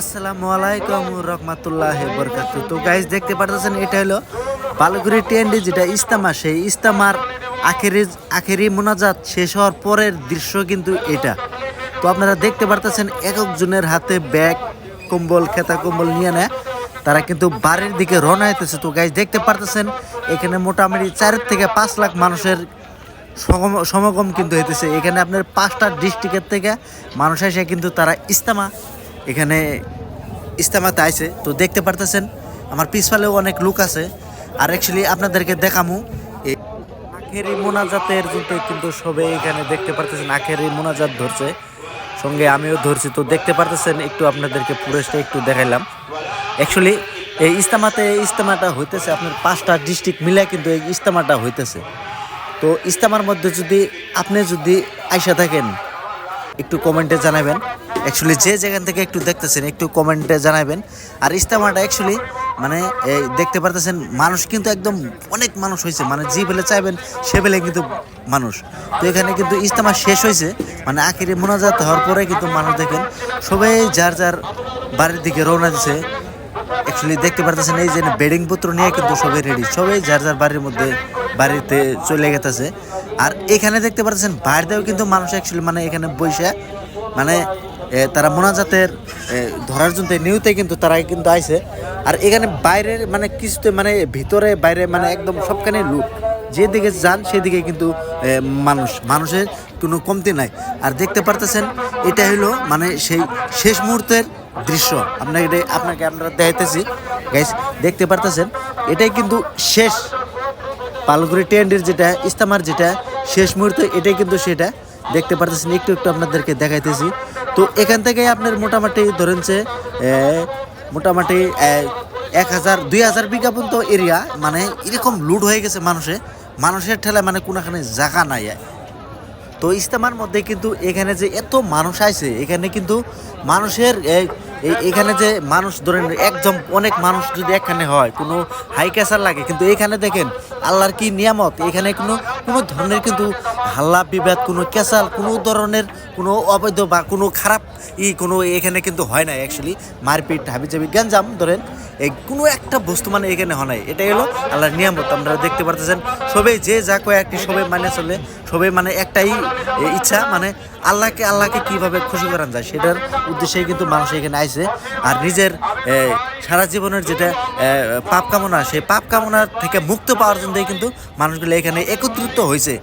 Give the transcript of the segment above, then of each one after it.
আসসালামু আলাইকুম রহমতুল্লাহ বরকাত তো গাইজ দেখতে পারতেছেন, এটা হলো বালুগুড়ি টেন্ডি যেটা ইস্তামা সেই ইস্তামার আখেরি আখেরি মোনাজাত শেষ হওয়ার পরের দৃশ্য কিন্তু এটা। তো আপনারা দেখতে পারতেছেন, এক একজনের হাতে ব্যাগ, কম্বল, খেতা কম্বল নিয়ে নেয়। তারা কিন্তু বাড়ির দিকে রওনা হইতেছে। তো গাইজ দেখতে পারতেছেন, এখানে মোটামুটি চার থেকে পাঁচ লাখ মানুষের সমাগম কিন্তু হইতেছে। এখানে আপনার পাঁচটা ডিস্ট্রিক্টের থেকে মানুষ এসে কিন্তু তারা ইস্তামা এখানে ইস্তামাতে আইছে, তো দেখতে পারতেছেন, আমার পিছফালেও অনেক লোক আছে। আর অ্যাকচুয়ালি আপনাদেরকে দেখামু এই আখেরি মোনাজাতের কিন্তু কিন্তু সবাই এখানে দেখতে পারতেছেন, আখেরি মোনাজাত ধরছে। সঙ্গে আমিও ধরছি, তো দেখতে পারতেছেন, একটু আপনাদেরকে পুরেশটা একটু দেখাইলাম। অ্যাকচুয়ালি এই ইস্তামাতে ইস্তামাটা হইতেছে আপনার পাঁচটা ডিস্ট্রিক্ট মিলে কিন্তু এই ইস্তামাটা হইতেছে। তো ইস্তামার মধ্যে যদি, আপনি যদি আইসা থাকেন, একটু কমেন্টে জানাবেন। অ্যাকচুয়ালি যে যেখান থেকে একটু দেখতেছেন, একটু কমেন্টে জানাবেন আর ইস্তামাটা অ্যাকচুয়ালি মানে এই দেখতে পারতেছেন, মানুষ কিন্তু একদম অনেক মানুষ হয়েছে মানে যে বেলে চাইবেন, সে বেলে কিন্তু মানুষ। তো এখানে কিন্তু ইস্তামা শেষ হয়েছে মানে আখেরি মোনাজাত হওয়ার পরে কিন্তু মানুষ দেখেন, সবাই যার যার বাড়ির দিকে রওনা দিছে। অ্যাকচুয়ালি দেখতে পারতেছেন, এই যে বেডিং পত্র নিয়ে কিন্তু সবাই রেডি সবাই যার যার বাড়ির মধ্যে, বাড়িতে চলে গেতেছে। আর এখানে দেখতে পারতেছেন, বাইরেও কিন্তু মানুষ অ্যাকচুয়ালি মানে এখানে বসে মানে তারা মোনাজাতের ধরার জন্য নিউতে কিন্তু তারা কিন্তু আইছে। আর এখানে বাইরের মানে কিছুতে মানে ভিতরে, বাইরে মানে একদম সবখানে লুট। যেদিকে যান, সেদিকে কিন্তু মানুষ। মানুষের কোনো কমতি নাই। আর দেখতে পারতেছেন, এটা হলো মানে সেই শেষ মুহূর্তের দৃশ্য। আপনাকে আপনাকে আমরা দেখাইতেছি। গাইস দেখতে পারতেছেন, এটাই কিন্তু শেষ। পালগুড়ি টেন্ডের যেটা, ইস্তামার যেটা শেষ মুহূর্তে, এটাই কিন্তু সেটা। দেখতে পারতেছেন, একটু একটু আপনাদেরকে দেখাইতেছি। তো এখান থেকে আপনার মোটামুটি ধরেন যে মোটামুটি এক হাজার, দুই হাজার বিঘা পর্যন্ত এরিয়া মানে এরকম লুট হয়ে গেছে মানুষে। মানুষের ঠেলায় মানে কোনোখানে জায়গা নাই। তো ইস্তেমার মধ্যে কিন্তু এখানে যে এত মানুষ আছে এখানে কিন্তু মানুষের এখানে যে মানুষ ধরেন একজন অনেক মানুষ যদি এখানে হয়, কোনো হাই ক্যাসার লাগে, কিন্তু এখানে দেখেন আল্লাহর কি নিয়ামত, এখানে কোনো কোনো ধরনের কিন্তু হাল্লা বিবাদ, কোনো ক্যাসাল কোনো ধরনের কোনো অবৈধ বা কোনো খারাপ ই কোনো এখানে কিন্তু হয় না অ্যাকচুয়ালি মারপিট, হাবিজাবি, গ্যাঞ্জাম, ধরেন। এই কোনো একটা বস্তু মানে এখানে হয় নাই। এটাই হলো আল্লাহর নিয়ামত। আপনারা দেখতে পারতেছেন সবাই যে যা কয় একটি সবাই মানে চলে সবাই মানে একটাই ইচ্ছা মানে আল্লাহকে আল্লাহকে কীভাবে খুশি করান যায়, সেটার উদ্দেশ্যেই কিন্তু মানুষ এখানে আইছে। আর নিজের সারা জীবনের যেটা পাপ কামনা, সেই পাপ কামনার থেকে মুক্ত পাওয়ার জন্যই কিন্তু মানুষগুলো এখানে একত্রিত হয়েছে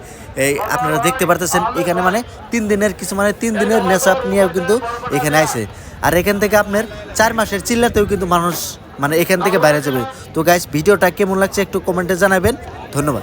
এই আপনারা দেখতে পারতেছেন, এখানে মানে তিন দিনের কিছু মানে তিন দিনের নেশাপ নিয়েও কিন্তু এখানে আইছে। আর এখান থেকে আপনার চার মাসের চিল্লাতেও কিন্তু মানুষ মানে এখান থেকে বাইরে যাবে। তো গাইস ভিডিওটা কেমন লাগছে একটু কমেন্টে জানাবেন। ধন্যবাদ।